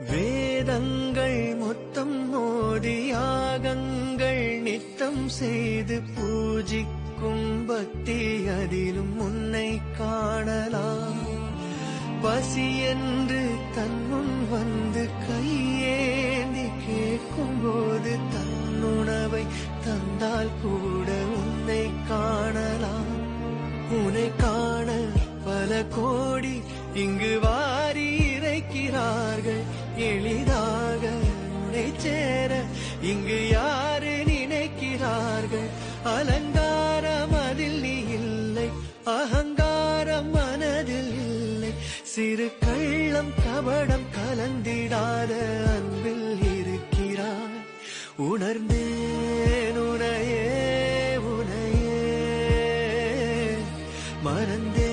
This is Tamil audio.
வேதங்கள் மொத்தம் மோதி யாகங்கள் நித்தம் செய்து பூஜிக்கும் பக்தி அதிலும் உன்னை காணலாம். பசி என்று தன் வந்து கையேந்தி கேட்கும் போது தன்னுணவை தந்தால் கூட உன்னை காணலாம். உன்னை காண பல கோடி இங்கு வா நினைக்கிறார்கள் எளிதாக உனை சேர இங்கு யாரு நினைக்கிறார்கள்? அலங்காரம் அதில் நீ இல்லை அகங்காரம் மனதில் இல்லை. சிறு கள்ளம் கபடம் கலந்திடாத அன்பில் இருக்கிறாய். உணர்ந்தேன் உனையே உனையே மறந்தே